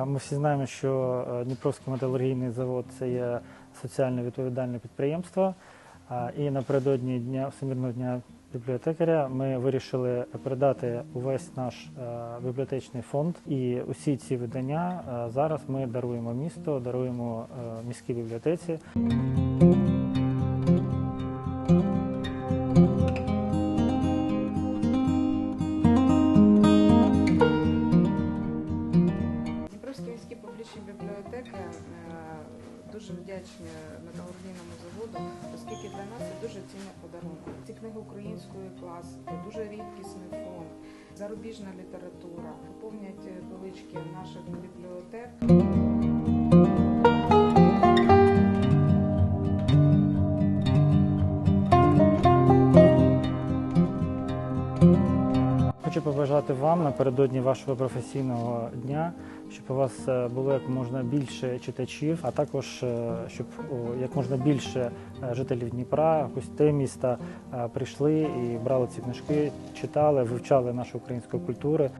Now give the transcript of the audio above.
Ми всі знаємо, що е, Дніпровський металургійний завод це є соціально відповідальне підприємство. І напередодні дня Всемирного дня бібліотекаря ми вирішили передати увесь наш е, бібліотечний фонд. І усі ці видання е, зараз ми даруємо місту, даруємо міській бібліотеці. Дуже вдячні металургійному заводу, оскільки для нас це дуже цінний подарунок. Ці книги української класики, дуже рідкісний фонд, зарубіжна література, поповнять полички наших бібліотек. Хочу побажати вам напередодні вашого професійного дня, щоб у вас е, було як можна більше читачів, а також е, щоб як можна більше е, жителів Дніпра, гостей міста прийшли і брали ці книжки, читали, вивчали нашу українську культуру.